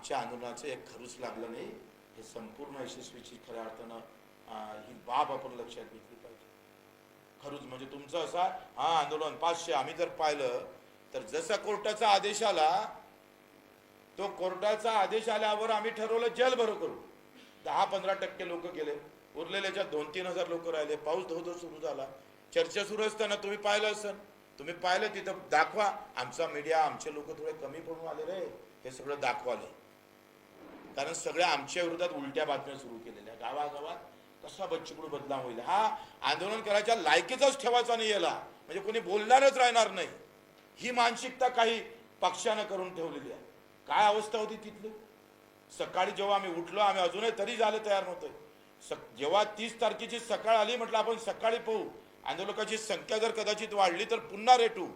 आमच्या आंदोलनाचं एक खरूच लागलं नाही. हे संपूर्ण यशस्वीची खऱ्या अर्थानं ही बाब आपण लक्षात घेतली पाहिजे. खरूच म्हणजे तुमचं असा हा आंदोलन पाचशे आम्ही जर पाहिलं तर जसा कोर्टाचा आदेश आला तो कोर्टाचा आदेश आल्यावर आम्ही ठरवलं जल भरो करू. दहा पंधरा टक्के लोक गेले. उरलेल्याच्या दोन तीन हजार लोक राहिले पाऊस धो धो सुरू झाला. चर्चा सुरू असताना तुम्ही पाहिलं असन तुम्ही पाहिलं तिथं दाखवा. आमचा मीडिया आमचे लोक थोडे कमी पडून आले रे हे सगळं दाखवाले कारण सगळ्या आमच्या विरोधात उलट्या बातम्या सुरू केलेल्या गावागावात कसा बच्चूकडू बदलाम होईल? हा आंदोलन करायच्या लायकीचाच ठेवायचा नाही याला. म्हणजे कोणी बोलणारच राहणार नाही. ही मानसिकता काही पक्षानं करून ठेवलेली आहे. काय अवस्था होती तिथली? सकाळी जेव्हा आम्ही उठलो आम्ही अजूनही तरी झालं तयार नव्हतोय. सक जेव्हा तीस तारखेची सकाळ आली म्हटलं आपण सकाळी पाहू. आंदोलकाची संख्या जर कदाचित वाढली तर पुन्हा रेटू.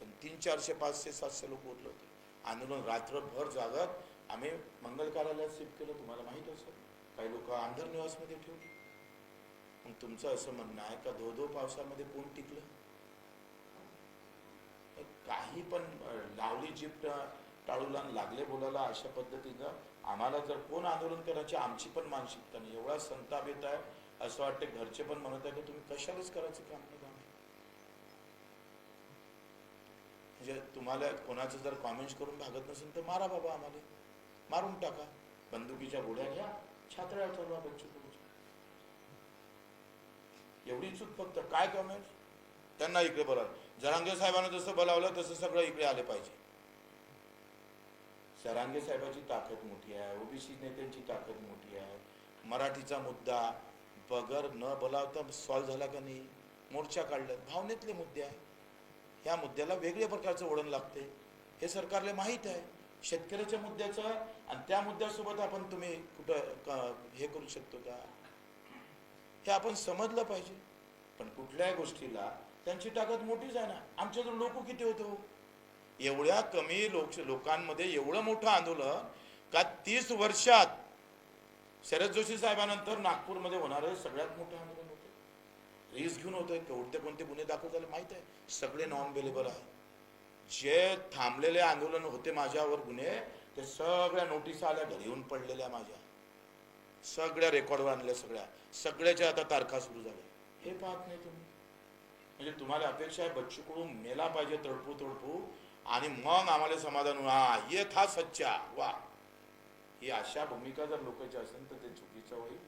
पण तीन चारशे पाचशे सातशे लोक उठले होते. आंदोलन रात्रभर जागत आम्ही मंगल कार्यालयात शिफ्ट केलं तुम्हाला माहीत असेल काही लोक आंधर निवासमध्ये ठेवली. मग तुमचं असं म्हणणं आहे का धो धो पावसामध्ये कोण टिकलं? काही पण लावली जीप टाळूला लागले बोलायला अशा पद्धतीनं आम्हाला जर कोण आंदोलन करायची आमची पण मानसिकता नाही. एवढा संताप येत आहे. असं वाटतं घरचे पण म्हणत आहे की तुम्ही कशालाच करायचं काम नाही म्हणजे तुम्हाला कोणाचं जर कॉमेंट्स करून भागत नसेल तर मारा बाबा आम्हाला. मारून टाका. बंदुकीच्या गोळ्या घ्या. छात्र ठरवा बच्चू एवढी चूक फक्त काय कमेंट त्यांना इकडे बोलावलं. जरांगे साहेबांना जसं बोलावलं तसं सगळं इकडे आले पाहिजे. सरांगे साहेबाची ताकद मोठी आहे. ओबीसी नेत्यांची ताकद मोठी आहे. मराठीचा मुद्दा बगर न बोलावता सॉल्व्ह झाला का नाही? मोर्चा काढलं. भावनेतले मुद्दे आहे ह्या मुद्द्याला वेगळ्या प्रकारचं वळण लागते. हे सरकारला माहीत आहे. शेतकऱ्याच्या मुद्द्याचं आणि त्या मुद्द्यासोबत आपण तुम्ही कुठं हे करू शकतो का? हे आपण समजलं पाहिजे. पण कुठल्याही गोष्टीला त्यांची ताकद मोठीच आहे ना. आमच्याजवळ लोक किती होतो हो? एवढ्या कमी लोक लोकांमध्ये एवढं मोठं आंदोलन का तीस वर्षात शरद जोशी साहेबानंतर नागपूरमध्ये होणारं सगळ्यात मोठं आंदोलन होतं. रिस्क घेऊन होतं कोणते कोणते गुन्हे दाखल झाले माहीत आहे? सगळे नॉन अवेलेबल आहे जे थांबलेले आंदोलन होते माझ्यावर गुन्हे ते सगळ्या नोटीस आल्या घरी येऊन पडलेल्या माझ्या. सगळ्या रेकॉर्डवर आणल्या सगळ्या. सगळ्याच्या आता तारखा सुरू झाल्या हे पाहत नाही तुम्ही. म्हणजे तुम्हाला अपेक्षा आहे बच्चू कडू मेला पाहिजे तडपू तडपू आणि मग आम्हाला समाधान होईल. हा ये था सच्चा. वा. ही अशा भूमिका जर लोकांची असेल तर ते चुकीचं होईल.